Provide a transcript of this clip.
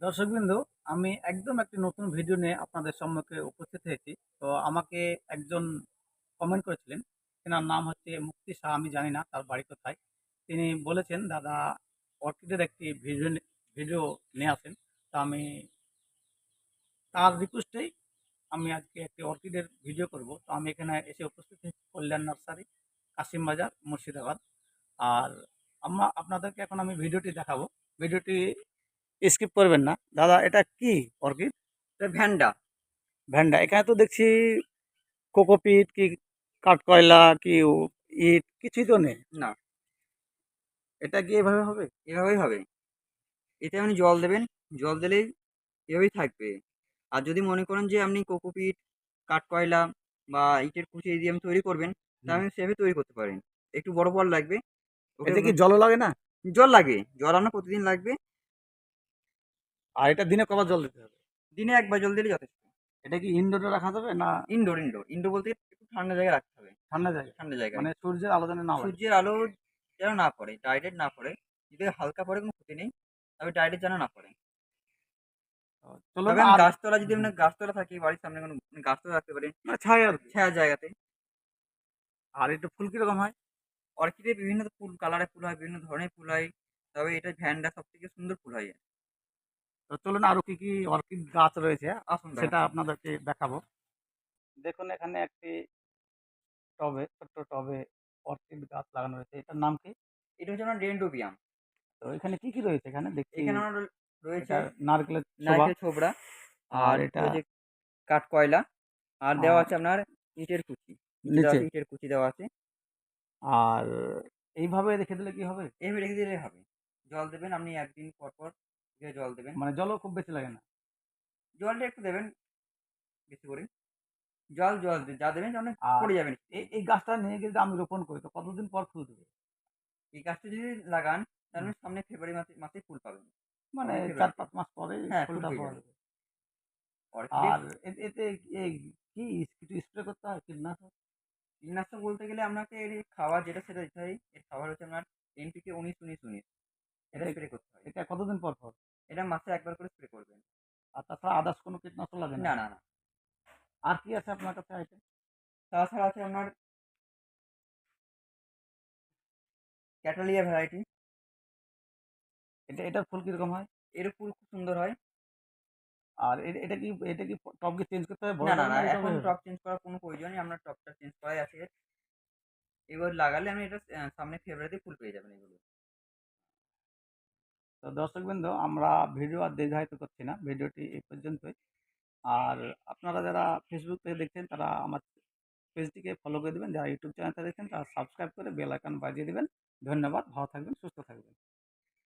দর্শকবৃন্দ, আমি একদম একটি নতুন ভিডিও নিয়ে আপনাদের সম্মুখে উপস্থিত হয়েছি। তো আমাকে একজন কমেন্ট করেছিলেন, তেনার নাম হচ্ছে মুক্তি শাহ, আমি জানি না তার বাড়ি কোথায়। তিনি বলেছেন, দাদা অর্কিডের একটি ভিডিও ভিডিও নিয়ে আসেন। তো আমি, তার রিকোয়েস্টেই আমি আজকে একটি অর্কিডের ভিডিও করব। তো আমি এখানে এসে উপস্থিত হয়েছি কল্যাণ নার্সারি, কাশিম বাজার, মুর্শিদাবাদ। আর আমরা, আপনাদেরকে এখন আমি ভিডিওটি দেখাবো। ভিডিওটি স্কিপ করবেন না। দাদা এটা কি অর্কিড? এটা ভ্যান্ডা। ভ্যান্ডা। এখানে তো দেখছি কোকোপিট কি কাঠকয়লা কি ইট কিছুই তো নেই। না। এটা কি এভাবে হবে? এভাবেই হবে। এতে আপনি জল দেবেন। জল দিলেই এভাবেই থাকবে। আর যদি মনে করেন যে আপনি কোকোপিট কাঠকয়লা বা ইটের কুচি দিয়ে আপনি তৈরি করবেন তা আপনি সেভাবে তৈরি করতে পারেন। একটু বড় বড় লাগবে। এতে কি জল লাগে না? জল লাগে। জল আপনার প্রতিদিন লাগবে। আর এটা দিনে কবার জল দিতে হবে? দিনে একবার জল দিলে যথেষ্ট। এটা কি ইনডোরে রাখা যাবে না? ইনডোর ইনডোর ইনডোর বলতে একটু ঠান্ডা জায়গায় রাখতে হবে। ঠান্ডা জায়গায় ঠান্ডা জায়গায়। মানে সূর্যের আলো যেন না সূর্যের আলো যেন না পড়ে ডাইরেক্ট না পড়ে। যদি হালকা পড়ে কোনো ক্ষতি নেই তবে ডাইরেক্ট যেন না পড়ে। চলো গাছতলা যদি আপনার গাছতলা থাকে বাড়ির সামনে কোনো গাছতলা রাখতে মানে ছায় ছায়া জায়গাতে। আর এটা ফুল কীরকম হয়? অর্কিডে বিভিন্ন ফুল কালারের ফুল হয় বিভিন্ন ধরনের ফুল হয়। তবে এটা ভ্যান্ডা সব থেকে সুন্দর ফুল হয়। তো চলুন আরও কি কি অর্কিড গাছ রয়েছে আসুন সেটা আপনাদেরকে দেখাবো। দেখুন এখানে একটি টবে ছোট্ট টবে অর্কিড গাছ লাগানো রয়েছে। এটার নাম কি? এটা হচ্ছে ডেন্ডোবিয়াম। তো এখানে কি কি রয়েছে এখানে? দেখছি এখানে রয়েছে নারকেলের নারকেল ছোবড়া আর এটা কাঠ কয়লা আর দেওয়া আছে আপনার ইটের কুচি। নিচে ইটের কুচি দেওয়া আছে। আর এইভাবে রেখে দিলে কি হবে? এইভাবে রেখে দিলে হবে। জল দেবেন আপনি একদিন পর পর দিয়ে জল দেবেন। মানে জলও খুব বেশি লাগে না। জলটা একটু দেবেন বেশি করে। জল জল যা দেবেন অনেক পড়ে যাবেন এই গাছটা নিয়ে যদি আমি রোপণ করি তো কতদিন পর ফুল দেবে? এই গাছটা যদি লাগান তাহলে সামনে ফেব্রুয়ারি মাসে মাসে ফুল পাবেন। মানে চার পাঁচ মাস পরে হ্যাঁ, ফুলটা পাওয়া যাবে। আর এতে কি কিছু স্প্রে করতে হয়? কীটনাশক? কীটনাশক বলতে গেলে আপনাকে এর খাবার যেটা সেটা দিতে হয় এর খাবার হচ্ছে আপনার এনপিকে উনিশ উনিশ উনিশ। এটা এটা- স্প্রে করতে হয়। এটা কতদিন পর পর এটা মাসে একবার করে স্প্রে করবেন। আর তাছাড়া আদার্স কোনো কীটনাশক লাগে না? না না আর কি আছে আপনার কাছে আইটেম তাছাড়া আছে আপনার ক্যাটালিয়া ভ্যারাইটি এটা এটার ফুল কীরকম হয়? এর ফুল খুব সুন্দর হয়। আর এটা কি এটা কি টপকে চেঞ্জ করতে হবে? না না এখন টপ চেঞ্জ করার কোনো প্রয়োজন নেই আপনার টপটা চেঞ্জ করাই আছে। এবার লাগালে আপনি এটা সামনে ফেব্রুয়ারিতে ফুল পেয়ে যাবেন এগুলো। তো দর্শকবৃন্দ, আমরা ভিডিও আর দীর্ঘায়িত করছি না। ভিডিওটি এই পর্যন্তই। আর আপনারা যারা ফেসবুক থেকে দেখছেন, তারা আমার পেজটিকে ফলো করে দেবেন। যারা ইউটিউব চ্যানেলটা দেখছেন, তারা সাবস্ক্রাইব করে বেল আইকন বাজিয়ে দেবেন। ধন্যবাদ। ভালো থাকবেন, সুস্থ থাকবেন।